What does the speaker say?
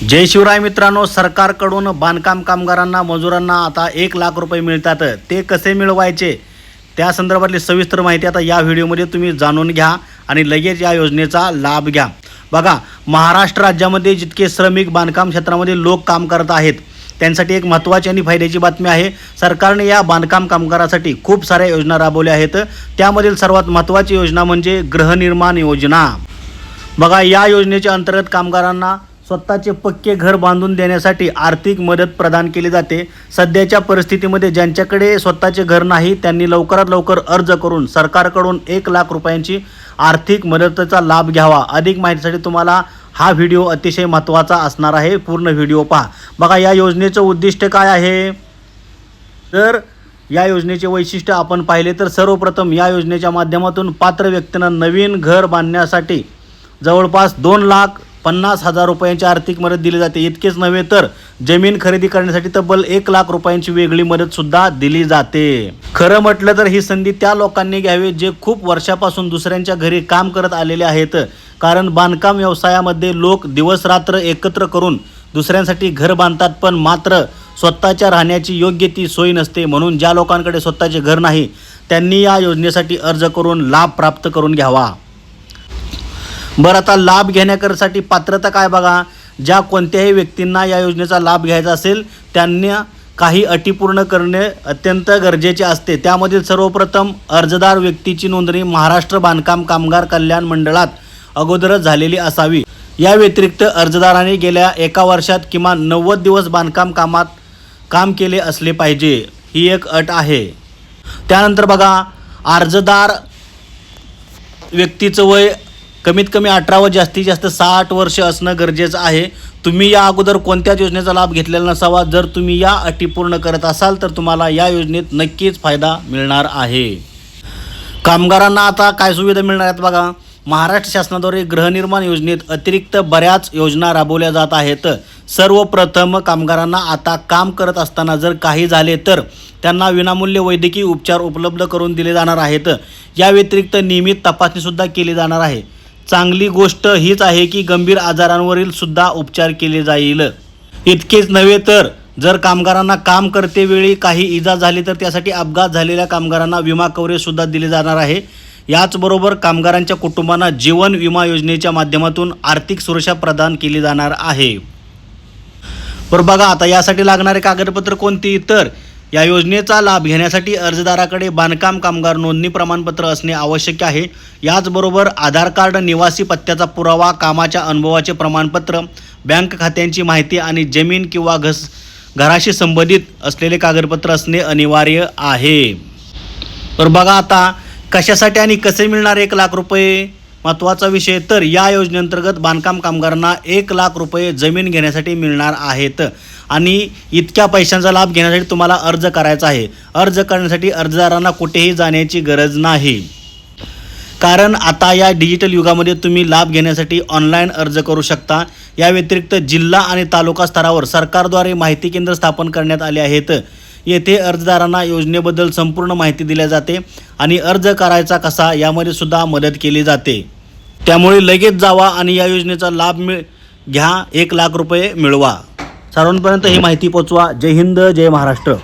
जय शिवराय मित्रांनो सरकारकडून बांधकाम कामगारांना मजुरांना आता एक लाख रुपये मिळतात. ते कसे मिळवायचे? त्या संदर्भातली सविस्तर माहिती आता या व्हिडिओमध्ये तुम्ही जाणून घ्या आणि लगेच या योजनेचा लाभ घ्या. बघा महाराष्ट्र राज्यामध्ये जितके श्रमिक बांधकाम क्षेत्रामध्ये लोक काम करत आहेत त्यांसाठी एक महत्त्वाची आणि फायद्याची बातमी आहे. सरकारने या बांधकाम कामगारासाठी खूप साऱ्या योजना राबवल्या आहेत. त्यामधील सर्वात महत्त्वाची योजना म्हणजे गृहनिर्माण योजना. बघा या योजनेच्या अंतर्गत कामगारांना स्वतःचे पक्के घर बांधून देण्यासाठी आर्थिक मदत प्रदान केली जाते. सध्याच्या परिस्थितीमध्ये ज्यांच्याकडे स्वतःचे घर नाही त्यांनी लवकरात लवकर अर्ज करून सरकारकडून एक लाख रुपयांची आर्थिक मदतीचा लाभ घ्यावा. अधिक माहितीसाठी तुम्हाला हा व्हिडिओ अतिशय महत्त्वाचा असणार आहे. पूर्ण व्हिडिओ पहा. बघा या योजनेचं उद्दिष्ट काय आहे? तर या योजनेचे वैशिष्ट्य आपण पाहिले तर सर्वप्रथम या योजनेच्या माध्यमातून पात्र व्यक्तींना नवीन घर बांधण्यासाठी जवळपास दोन लाख पन्नास हजार रुपयांची आर्थिक मदत दिली जाते. इतकेच नव्हे तर जमीन खरेदी करण्यासाठी तब्बल एक लाख रुपयांची वेगळी मदत सुद्धा दिली जाते. खरं म्हटलं तर ही संधी त्या लोकांनी घ्यावी जे खूप वर्षापासून दुसऱ्यांच्या घरी काम करत आलेले आहेत. कारण बांधकाम व्यवसायामध्ये लोक दिवसरात्र एकत्र करून दुसऱ्यांसाठी घर बांधतात पण मात्र स्वतःच्या राहण्याची योग्य ती सोय नसते. म्हणून ज्या लोकांकडे स्वतःचे घर नाही त्यांनी या योजनेसाठी अर्ज करून लाभ प्राप्त करून घ्यावा. बरं आता लाभ घेण्याकरसाठी पात्रता काय बघा? ज्या कोणत्याही व्यक्तींना या योजनेचा लाभ घ्यायचा असेल त्यांना काही अटी पूर्ण करणे अत्यंत गरजेचे असते. त्यामधील सर्वप्रथम अर्जदार व्यक्तीची नोंदणी महाराष्ट्र बांधकाम कामगार कल्याण मंडळात अगोदरच झालेली असावी. या व्यतिरिक्त अर्जदाराने गेल्या एका वर्षात किमान नव्वद दिवस बांधकाम कामात काम केले असले पाहिजे. ही एक अट आहे. त्यानंतर बघा अर्जदार व्यक्तीचं वय कमीत कमी अठरा व जास्तीत जास्त साठ वर्ष असणं गरजेचं आहे. तुम्ही या अगोदर कोणत्याच योजनेचा लाभ घेतलेला नसावा. जर तुम्ही या अटी पूर्ण करत असाल तर तुम्हाला या योजनेत नक्कीच फायदा मिळणार आहे. कामगारांना आता काय सुविधा मिळणार आहेत बघा. महाराष्ट्र शासनाद्वारे गृहनिर्माण योजनेत अतिरिक्त बऱ्याच योजना राबवल्या जात आहेत. सर्वप्रथम कामगारांना आता काम करत असताना जर काही झाले तर त्यांना विनामूल्य वैद्यकीय उपचार उपलब्ध करून दिले जाणार आहेत. या व्यतिरिक्त नियमित तपासणीसुद्धा केली जाणार आहे. चांगली गोष्ट हीच आहे की गंभीर आजारांवरील सुद्धा उपचार केले जाईल. इतकेच नव्हे तर जर कामगारांना काम करतेवेळी काही इजा झाली तर त्यासाठी अपघात झालेल्या कामगारांना विमा कवरेजसुद्धा दिले जाणार आहे. याचबरोबर कामगारांच्या कुटुंबांना जीवन विमा योजनेच्या माध्यमातून आर्थिक सुरक्षा प्रदान केली जाणार आहे. बरं बघा आता यासाठी लागणारे कागदपत्र कोणती? तर या योजनेचा लाभ घेण्यासाठी अर्जदाराकडे बांधकाम कामगार नोंदणी प्रमाणपत्र असणे आवश्यक आहे. याचबरोबर आधार कार्ड निवासी पत्त्याचा पुरावा कामाच्या अनुभवाचे प्रमाणपत्र बँक खात्यांची माहिती आणि जमीन किंवा घस घराशी संबंधित असलेले कागदपत्र असणे अनिवार्य आहे. तर बघा आता कशासाठी आणि कसे मिळणार एक लाख रुपये? महत्त्वाचा विषय तर या योजनेअंतर्गत बांधकाम कामगारांना एक लाख रुपये जमीन घेण्यासाठी मिळणार आहेत. आणि इतक्या पैशांचा लाभ घेण्यासाठी तुम्हाला अर्ज करायचा आहे. अर्ज करण्यासाठी अर्जदारांना कुठेही जाण्याची गरज नाही. कारण आता या डिजिटल युगामध्ये तुम्ही लाभ घेण्यासाठी ऑनलाईन अर्ज करू शकता. या व्यतिरिक्त जिल्हा आणि तालुका स्तरावर सरकारद्वारे माहिती केंद्र स्थापन करण्यात आले आहेत. येथे अर्जदारांना योजनेबद्दल संपूर्ण माहिती दिल्या जाते आणि अर्ज करायचा कसा यामध्ये सुद्धा मदत केली जाते. त्यामुळे लगेच जावा आणि या योजनेचा लाभ मिळ घ्या एक लाख रुपये मिळवा. सर्वांपर्यंत ही माहिती पोचवा. जय हिंद जय महाराष्ट्र.